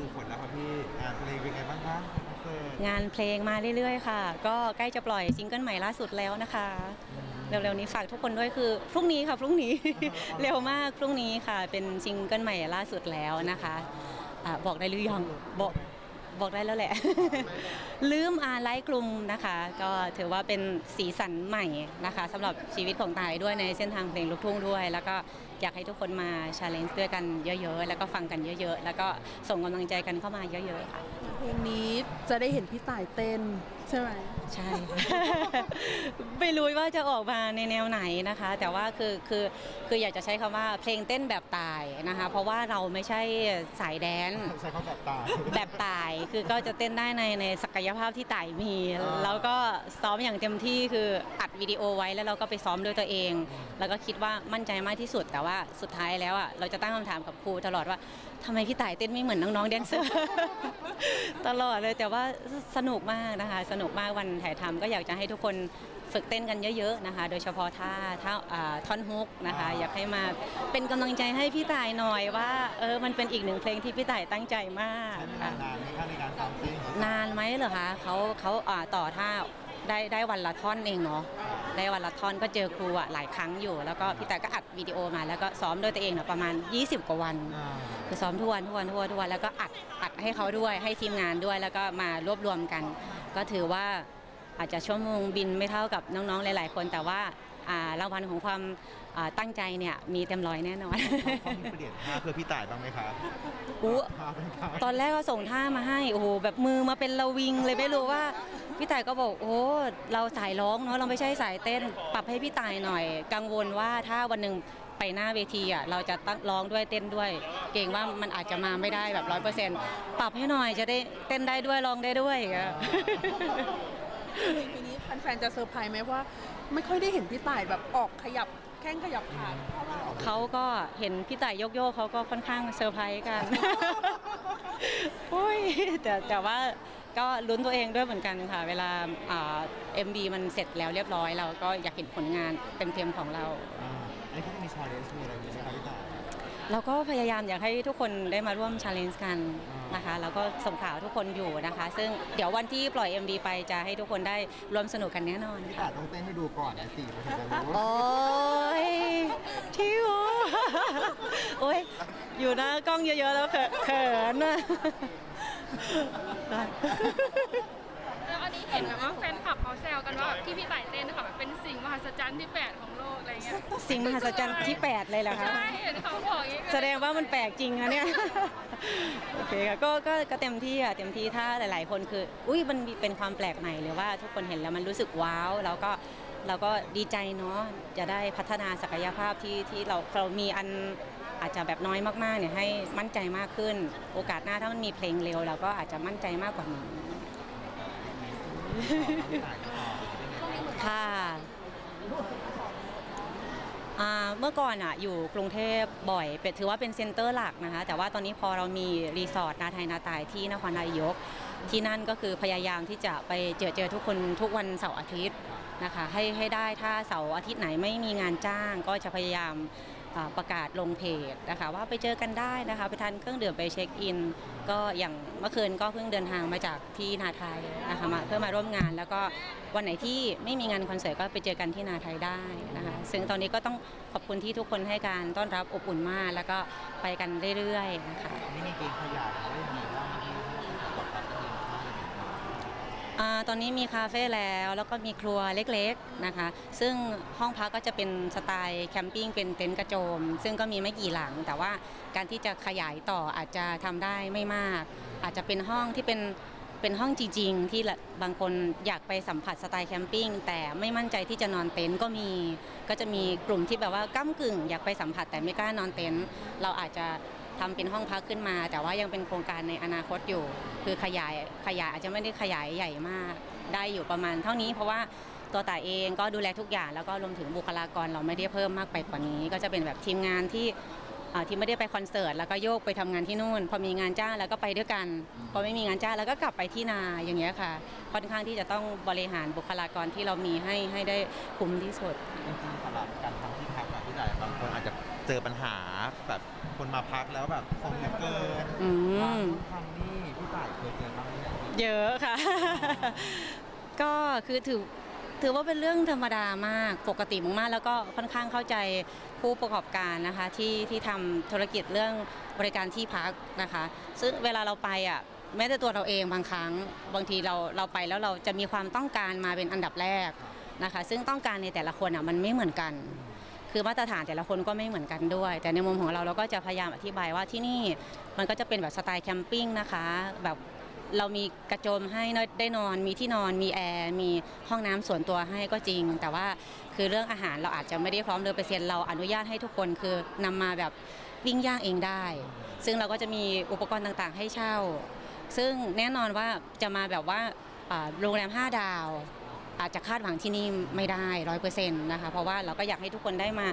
ดูผลแล้วครับพี่งานเพลงเป็นไงบ้างคะคอนเสิร์ตงานเพลงมาเรื่อยๆ ค่ะ ก็ใกล้จะปล่อยซิงเกิลใหม่ล่าสุดแล้วนะคะ เร็วๆนี้ฝากทุกคนด้วยคือ พรุ่งนี้ค่ะ พรุ่งนี้ เร็วมากพรุ่งนี้ค่ะ เป็นซิงเกิลใหม่ล่าสุดแล้วนะคะอะบอกได้หรือยังบอก บอกได้แล้วแหละ ลืมอาไลฟ์กลุ่มนะคะ ก็ถือว่าเป็นสีสันใหม่นะคะสำหรับชีวิตของตายด้วยในเส้นทางเพลงลูกทุ่งด้วย แล้วก็อยากให้ทุกคนมาชาเลนจ์ด้วยกันเยอะๆ แล้วก็ฟังกันเยอะๆ แล้วก็ส่งกำลังใจกันเข้ามาเยอะๆค่ะ เพลงนี้จะได้เห็นพี่ต่ายเต้นใช่ไหมใช่ ไม่รู้ว่าจะออกมาในแนวไหนนะคะ แต่ว่าคือคือคืออยากจะใช้คำว่าเพลงเต้นแบบตายนะคะ เพราะว่าเราไม่ใช่สายแดนซ์ ใช้เขาแบบตาแบบตายคือก็จะเต้นได้ในในศักยภาพที่ต่ายมี อ่า แล้วก็ซ้อมอย่างเต็มที่คืออัดวิดีโอไว้แล้วเราก็ไปซ้อมด้วยตัวเอง แล้วก็คิดว่ามั่นใจมากที่สุดแต่ว่าสุดท้ายแล้วอะเราจะตั้งคำถามกับครูตลอดว่าทำไมพี่ต่ายเต้นไม่เหมือนน้องๆแดนเซอร์ ตลอดเลยแต่ว่าสนุกมากนะคะ สนุกมากวันถ่ายทำก็อยากจะให้ทุกคนฝึกเต้นกันเยอะๆนะคะ โดยเฉพาะท่าท่าอ่าท่อนฮุกนะคะ อยากให้มาเป็นกำลังใจให้พี่ต่ายหน่อยว่าเออมันเป็นอีกหนึ่งเพลงที่พี่ต่ายตั้งใจมากใช้เวลาค่ะนานไหมคะในการซ้อมเต้นนานไหมเหรอคะเขาเขาอ่าต่อท่าได้ได้วันละท่อนเองเนาะได้วันละท่อนก็เจอครูอะหลายครั้งอยู่ แล้วก็พี่แต่ก็อัดวิดีโอมาแล้วก็ซ้อมด้วยตัวเองเนาะประมาณ 20 กว่าวันอ่าคือซ้อมทุกวันทุกวันทุกวันทุกวันแล้วก็อัดอัดให้เขาด้วยให้ทีมงานด้วยแล้วก็มารวบรวมกัน ก็ถือว่าอาจจะชั่วโมงบินไม่เท่ากับน้องๆหลาย ๆ คน แต่ว่าอ่ารางวัลของความอ่าตั้งใจเนี่ยมีเต็มร้อยแน่นอนเขามีเปลี่ยนท่าเพื่อพี่ต่ายบ้างไหมคะอู้ท่าเป็นท่าตอนแรกก็ส่งท่ามาให้โอ้โหแบบมือมาเป็นระวิงเลยไม่รู้ว่าพี่ต่ายก็บอกโอ้เราสายร้องเนาะเราไม่ใช่สายเต้น ปรับให้พี่ต่ายหน่อย กังวลว่าถ้าวันหนึ่ง ไปหน้าเวทีอะเราจะตั้งร้องด้วยเต้นด้วย เก่งว่ามันอาจจะมาไม่ได้แบบร้อยเปอร์เซ็นต์ปรับให้หน่อยจะได้เต้นได้ด้วยร้องได้ด้วยอย่างเงี้ยเพลงปีนี้แฟนๆจะเซอร์ไพรส์ไหมว่า ไม่ค่อยได้เห็นพี่ต่ายแบบออกขยับแข้งขยับขาเท่าไหร่เขาก็เห็นพี่ต่ายโยกๆเขาก็ค่อนข้างเซอร์ไพรส์กันโอ้ยแต่แต่ว่าก็ลุ้นตัวเองด้วยเหมือนกันค่ะ เวลาเอ็มบีมันเสร็จแล้วเรียบร้อย เราก็อยากเห็นผลงานเต็มๆของเรา อ่าอันนี้เขาจะมีชาเลนจ์มีอะไรอยู่ไหมคะพี่ต่ายเราก็พยายามอยากให้ทุกคนได้มาร่วมชาเลนจ์กันอ่านนะคะ แล้วก็ส่งข่าวทุกคนอยู่นะคะ ซึ่งเดี๋ยววันที่ปล่อย MV ไปจะให้ทุกคนได้ร่วมสนุกกันแน่นอนพี่ค่ะต่ายต้องเต้นให้ดูก่อนนะสิมันถึงจะรู้โอ้ยทิวโอ้ยอยู่หน้ากล้องเยอะๆแล้วเขินเขินอะแล้วอันนี้ เห็นแบบว่าแฟนคลับเขาแซวกันว่าแบบที่พี่ต่ายเต้นนะคะแบบเป็นสิ่งมหัศจรรย์ที่แปดของโลกอะไรเงี้ยสิ่งมหัศจรรย์ที่ 8 เลยเหรอคะ ใช่เห็นเขาบอกอย่างงี้แสดงว่ามันแปลกจริงนะเนี่ย โอเคค่ะก็ก็ก็เต็มที่อะเต็มที่ถ้าหลาย ๆ คนคือ อุ้ยมันมีเป็นความแปลกใหม่หรือว่าทุกคนเห็นแล้วมันรู้สึกว้าวแล้วก็เราก็ดีใจเนาะจะได้พัฒนาศักยภาพที่ที่เราเรามีอันอาจจะแบบน้อยมากๆเนี่ยให้มั่นใจมากขึ้น โอกาสหน้าถ้ามันมีเพลงเร็วเราก็อาจจะมั่นใจมากกว่านี้พี่ต่ายก็พอ ค่ะอ่าเมื่อก่อนอะอยู่กรุงเทพบ่อยเป็นถือว่าเป็นเซ็นเตอร์หลักนะคะ แต่ว่าตอนนี้พอเรามีรีสอร์ทนาไทยนาตายที่นครนายก ที่นั่นก็คือพยายามที่จะไปเจอเจอทุกคนทุกวันเสาร์อาทิตย์นะคะ ให้ให้ได้ถ้าเสาร์อาทิตย์ไหนไม่มีงานจ้างก็จะพยายาม ประกาศลงเพจนะคะว่าไปเจอกันได้นะคะไปทานเครื่องดื่มไปเช็คอิน ก็อย่างเมื่อคืนก็เพิ่งเดินทางมาจากที่นาไทยนะคะมาเพื่อมาร่วมงาน แล้วก็วันไหนที่ไม่มีงานคอนเสิร์ตก็ไปเจอกันที่นาไทยได้นะคะซึ่งตอนนี้ก็ต้องขอบคุณที่ทุกคนให้การต้อนรับอบอุ่นมาก แล้วก็ไปกันเรื่อยๆนะคะไม่มีเกณฑ์ขยายได้ยังไงบ้างที่กดรับเอง อ่า ตอนนี้มีคาเฟ่แล้วแล้วก็มีครัวเล็กๆนะคะ ซึ่งห้องพักก็จะเป็นสไตล์แคมปิ้งเป็นเต็นท์กระโจม ซึ่งก็มีไม่กี่หลัง แต่ว่าการที่จะขยายต่ออาจจะทำได้ไม่มาก อาจจะเป็นห้องที่เป็นเป็นห้องจริง ๆ ที่บางคนอยากไปสัมผัสสไตล์แคมปิ้งแต่ไม่มั่นใจที่จะนอนเต็นท์ก็มี ก็จะมีกลุ่มที่แบบว่าก้ากึ่ง อยากไปสัมผัสแต่ไม่กล้านอนเต็นท์เราอาจจะ ทำเป็นห้องพักขึ้นมา แต่ว่ายังเป็นโครงการในอนาคตอยู่ คือขยายขยายอาจจะไม่ได้ขยายใหญ่มาก ได้อยู่ประมาณเท่านี้เพราะว่าตัวต่ายเองก็ดูแลทุกอย่างแล้วก็รวมถึงบุคลากรเราไม่ได้เพิ่มมากไปกว่านี้ ก็จะเป็นแบบทีมงานที่ที่ไม่ได้ไปคอนเสิร์ตแล้วก็โยกไปทำงานที่นู่น พอมีงานจ้างแล้วก็ไปด้วยกันพอไม่มีงานจ้างแล้วก็กลับไปที่นาอย่างเงี้ยค่ะ ค่อนข้างที่จะต้องบริหารบุคลากรที่เรามีให้ให้ได้คุ้มที่สุดจริงๆสำหรับการทำที่พักอะพี่ต่ายบางคนอาจจะ เจอปัญหาแบบคนมาพักแล้วแบบคงเหลือเกินอืม ทางนี่พี่ต่ายเคยเจอบ้างไหมเยอะค่ะ ก็คือถือถือว่าเป็นเรื่องธรรมดามากปกติมากๆแล้วก็ค่อนข้างเข้าใจผู้ประกอบการนะคะที่ที่ทำธุรกิจเรื่องบริการที่พักนะคะ ซึ่งเวลาเราไปอะแม้แต่ตัวเราเองบางครั้ง บางทีเราเราไปแล้วเราจะมีความต้องการมาเป็นอันดับแรกนะคะ ซึ่งต้องการในแต่ละคนอะมันไม่เหมือนกัน คือมาตรฐานแต่ละคนก็ไม่เหมือนกันด้วย แต่ในมุมของเราเราก็จะพยายามอธิบายว่าที่นี่มันก็จะเป็นแบบสไตล์แคมปิ้งนะคะ แบบเรามีกระโจมให้ได้นอน มีที่นอน มีแอร์ มีห้องน้ำส่วนตัวให้ก็จริง แต่ว่าคือเรื่องอาหารเราอาจจะไม่ได้พร้อมเลยเปอร์เซ็นต์เราอนุญาตให้ทุกคนคือนำมาแบบปิ้งย่างเองได้ ซึ่งเราก็จะมีอุปกรณ์ต่างๆ ให้เช่า ซึ่งแน่นอนว่าจะมาแบบว่าโรงแรม 5 ดาว อาจจะคาดหวังที่นี่ไม่ได้ร้อยเปอร์เซ็นต์นะคะเพราะว่าเราก็อยากให้ทุกคนได้มา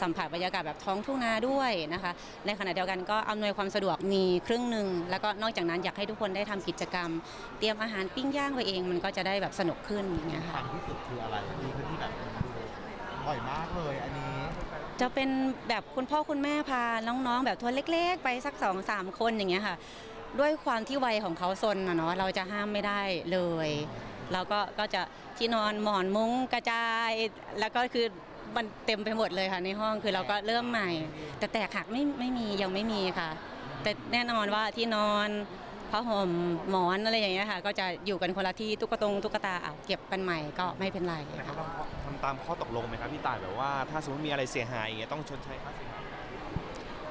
สัมผัสบรรยากาศแบบท้องทุ่งนาด้วยนะคะในขณะเดียวกันก็อำนวยความสะดวกมีครึ่งหนึ่งแล้วก็นอกจากนั้นอยากให้ทุกคนได้ทำกิจกรรม เตรียมอาหารปิ้งย่างไปเอง มันก็จะได้แบบสนุกขึ้นอย่างเงี้ยค่ะที่สุดคืออะไรที่ที่แบบบ่อยมากเลยอันนี้จะเป็นแบบคุณพ่อคุณแม่พาน้องๆ แบบทัวร์เล็ก ๆ ไปสักสองสามคนอย่างเงี้ยค่ะ ด้วยความที่วัยของเขาซนนะเนาะเราจะห้ามไม่ได้เลย เราก็ก็จะที่นอนหมอนมุ้งกระจาย แล้วก็คือมันเต็มไปหมดเลยค่ะในห้องคือเราก็เริ่มใหม่ แต่แตกหักไม่ไม่มียังไม่มีค่ะ แต่แน่นอนว่าที่นอนผ้าห่มหมอนอะไรอย่างเงี้ยค่ะ ก็จะอยู่กันคนละที่ตุ๊กตงตุ๊กตาอะเก็บกันใหม่ก็ไม่เป็นไรแต่ค่ะเขาทำตามข้อตกลงไหมครับพี่ต่ายแบบว่าถ้าสมมติมีอะไรเสียหายอย่างเงี้ยต้องชดใช้ค่าเสียหาย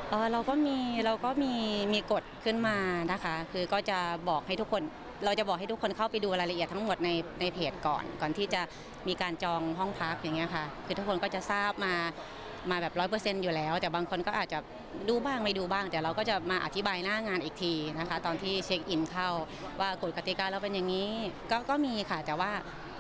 เออเราก็มีเราก็มีมีกฎขึ้นมานะคะ คือก็จะบอกให้ทุกคน เราจะบอกให้ทุกคนเข้าไปดูรายละเอียดทั้งหมดในในเพจก่อน ก่อนที่จะมีการจองห้องพักอย่างเงี้ยค่ะ คือทุกคนก็จะทราบมามาแบบร้อยเปอร์เซ็นต์อยู่แล้ว แต่บางคนก็อาจจะดูบ้างไม่ดูบ้าง แต่เราก็จะมาอธิบายหน้างานอีกทีนะคะ ตอนที่เช็คอินเข้าว่ากฎกติกาเราเป็นอย่างนี้ ก็ก็มีค่ะ แต่ว่า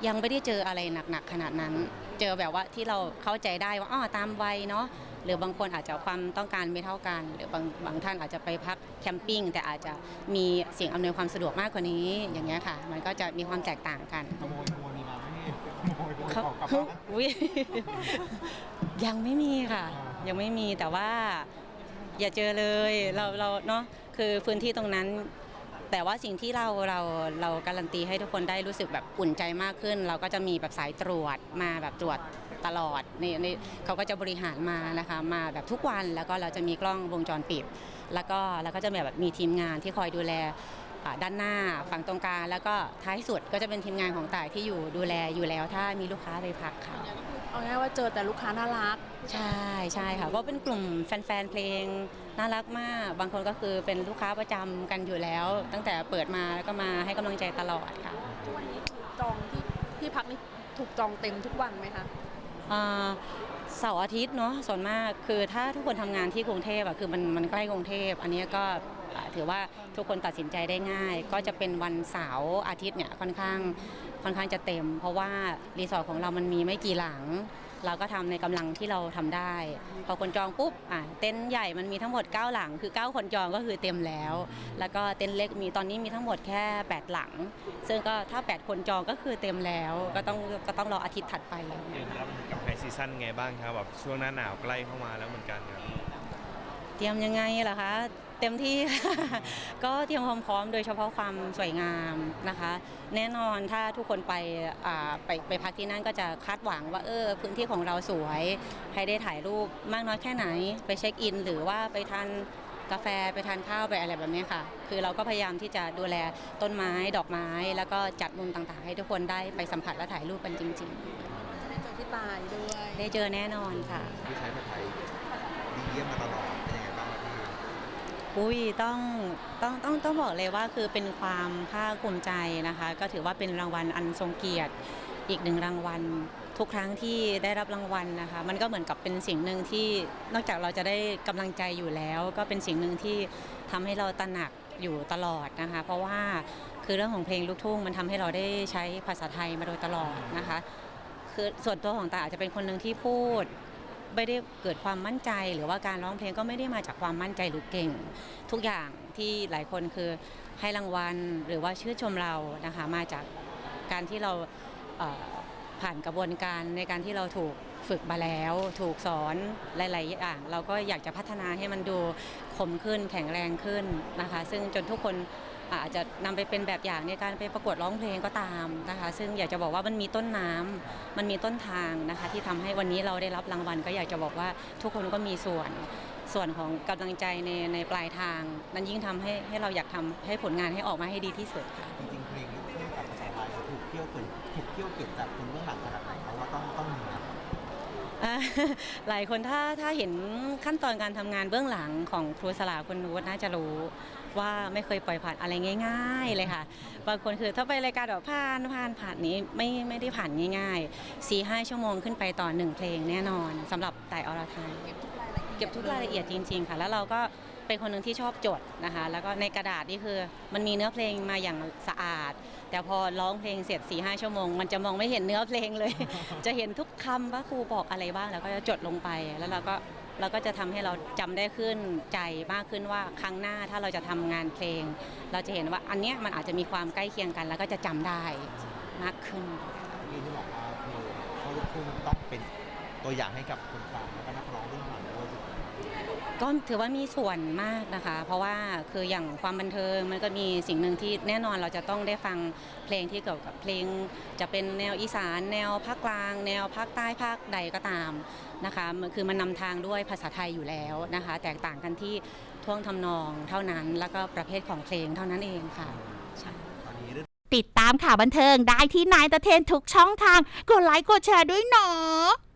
ยังไม่ได้เจออะไรหนักๆขนาดนั้น เจอแบบว่าที่เราเข้าใจได้ว่าอ๋อตามวัยเนาะ หรือบางคนอาจจะความต้องการไม่เท่ากัน หรือบางบางท่านอาจจะไปพักแคมปิ้งแต่อาจจะมีสิ่งอำนวยความสะดวกมากกว่านี้อย่างเงี้ยค่ะ มันก็จะมีความแตกต่างกันขโมยขโมยมีมาไหมพี่ขโมยขโมยเขาของกลับบ้าน อุ๊ย ยังไม่มีค่ะ ยังไม่มีแต่ว่า อย่าเจอเลยเราเราเนาะคือพื้นที่ตรงนั้น แต่ว่าสิ่งที่เราเราเราการันตีให้ทุกคนได้รู้สึกแบบอุ่นใจมากขึ้น เราก็จะมีแบบสายตรวจมาแบบตรวจ ตลอดนี่นี่เขาก็จะบริหารมานะคะมาแบบทุกวันแล้วก็เราจะมีกล้องวงจรปิด แล้วก็แล้วก็จะมีแบบมีทีมงานที่คอยดูแลอ่าด้านหน้าฝั่งตรงกลางแล้วก็ท้ายสุดก็จะเป็นทีมงานของต่ายที่อยู่ดูแลอยู่แล้ว ถ้ามีลูกค้าไปพักค่ะเอาง่ายๆว่าเจอแต่ลูกค้าน่ารัก ใช่ใช่ค่ะก็เป็นกลุ่มแฟนๆเพลงน่ารักมาก บางคนก็คือเป็นลูกค้าประจำกันอยู่แล้ว ตั้งแต่เปิดมาแล้วก็มาให้กำลังใจตลอดค่ะทุกวันนี้ถูกจองที่ที่พักนี่ถูกจองเต็มทุกวันไหมคะอ่า เสาร์อาทิตย์เนาะส่วนมากคือถ้าทุกคนทำงานที่กรุงเทพอะคือมันมันใกล้กรุงเทพ อันนี้ก็ถือว่าทุกคนตัดสินใจได้ง่าย ก็จะเป็นวันเสาร์อาทิตย์เนี่ยค่อนข้างค่อนข้างจะเต็ม เพราะว่ารีสอร์ทของเรามันมีไม่กี่หลัง เราก็ทำในกำลังที่เราทำได้ พอคนจองปุ๊บอะเต็นท์ใหญ่มันมีทั้งหมด 9 หลัง คือ 9 คนจองก็คือเต็มแล้ว แล้วก็เต็นท์เล็กมีตอนนี้มีทั้งหมดแค่ 8 หลัง ซึ่งก็ถ้า 8 คนจองก็คือเต็มแล้ว ก็ต้องก็ต้องรออาทิตย์ถัดไปเตรียมรับกับไฮซีซั่นไงบ้างครับแบบช่วงหน้าหนาวใกล้เข้ามาแล้วเหมือนกันครับเตรียมยังไงล่ะคะ เต็มที่ ก็เตรียมความพร้อมโดยเฉพาะความสวยงามนะคะ แน่นอนถ้าทุกคนไปอ่าไปไปพักที่นั่นก็จะคาดหวังว่าเออพื้นที่ของเราสวยให้ได้ถ่ายรูปมากน้อยแค่ไหน ไปเช็คอิน หรือว่าไปทานกาแฟไปทานข้าวไปอะไรแบบนี้ค่ะ คือเราก็พยายามที่จะดูแลต้นไม้ดอกไม้ แล้วก็จัดมุมต่างๆ ให้ทุกคนได้ไปสัมผัสและถ่ายรูปกันจริงจะได้เจอพี่ตายด้วยๆได้เจอแน่นอนค่ะ ที่ใช้ภาษาไทยดีเยี่ยมมาตลอด อุ้ยต้องต้องต้องต้องบอกเลยว่าคือเป็นความภาคภูมิใจนะคะ ก็ถือว่าเป็นรางวัลอันทรงเกียรติอีกหนึ่งรางวัล ทุกครั้งที่ได้รับรางวัลนะคะ มันก็เหมือนกับเป็นสิ่งหนึ่งที่นอกจากเราจะได้กำลังใจอยู่แล้ว ก็เป็นสิ่งหนึ่งที่ทำให้เราตระหนักอยู่ตลอดนะคะ เพราะว่าคือเรื่องของเพลงลูกทุ่งมันทำให้เราได้ใช้ภาษาไทยมาโดยตลอดนะคะ คือส่วนตัวของตาอาจจะเป็นคนหนึ่งที่พูด ไม่ได้เกิดความมั่นใจ หรือว่าการร้องเพลงก็ไม่ได้มาจากความมั่นใจหรือเก่ง ทุกอย่างที่หลายคนคือให้รางวัลหรือว่าชื่นชมเรานะคะมาจากการที่เราเผ่านกระบวนการในการที่เราถูกฝึกมาแล้ว ถูกสอนหลาย ๆ อย่าง เราก็อยากจะพัฒนาให้มันดูคมขึ้นแข็งแรงขึ้นนะคะ ซึ่งจนทุกคน อาจจะนำไปเป็นแบบอย่างในการไปประกวดร้องเพลงก็ตามนะคะ ซึ่งอยากจะบอกว่ามันมีต้นน้ำมันมีต้นทางนะคะ ที่ทำให้วันนี้เราได้รับรางวัล ก็อยากจะบอกว่าทุกคนก็มีส่วนส่วนของกำลังใจในในปลายทาง นั้นยิ่งทำให้ให้เราอยากทำให้ผลงานให้ออกมาให้ดีที่สุดค่ะจริงๆเพลงลูกทุ่งกับภาษาไทยถูกเที่ยวเกินถูกเที่ยวเก็บจากคนเบื้องหลังขนาดไหนเพราะว่าต้องต้องมีนะอ่าหลายคนถ้าถ้าเห็นขั้นตอนการทำงานเบื้องหลังของครูสลาคุณนุชน่าจะรู้ ว่าไม่เคยปล่อยผ่านอะไรง่าย ๆ เลยค่ะ บางคนคือถ้าไปรายการแบบผ่านผ่านผ่านนี้ไม่ไม่ได้ผ่านง่ายๆ4ี่ห้าชั่วโมงขึ้นไปต่อหนึ่งเพลงแน่นอนสำหรับแต่อรไทยเก็บทุกรายละเอียดจริง ๆ ค่ะ แล้วเราก็เป็นคนหนึ่งที่ชอบจดนะคะ แล้วก็ในกระดาษนี่คือมันมีเนื้อเพลงมาอย่างสะอาด แต่พอร้องเพลงเสร็จ4ีหชั่วโมง มันจะมองไม่เห็นเนื้อเพลงเลย จะเห็นทุกคำว่าครูบอกอะไรบ้างแล้วก็จะจดลงไปแล้วเราก็ เราก็จะทำให้เราจำได้ขึ้นใจมากขึ้นว่าครั้งหน้าถ้าเราจะทำงานเพลง เราจะเห็นว่าอันเนี้ยมันอาจจะมีความใกล้เคียงกัน แล้วก็จะจำได้มากขึ้นที่ที่บอกว่าคือเขาลูกทุ่งต้องเป็นตัวอย่างให้กับคนฟังแล้วก็นักร้องเบื้องหลังด้วย ก็ถือว่ามีส่วนมากนะคะ เพราะว่าคืออย่างความบันเทิงมันก็มีสิ่งหนึ่งที่แน่นอนเราจะต้องได้ฟังเพลงที่เกี่ยวกับเพลง จะเป็นแนวอีสาน แนวภาคกลาง แนวภาคใต้ภาคใดก็ตามนะคะคือมันนำทางด้วยภาษาไทยอยู่แล้วนะคะ แตกต่างกันที่ท่วงทำนองเท่านั้น แล้วก็ประเภทของเพลงเท่านั้นเองค่ะใช่ติดตามข่าวบันเทิงได้ที่นายตะเทนทุกช่องทาง กดไลค์กดแชร์ด้วยเนาะ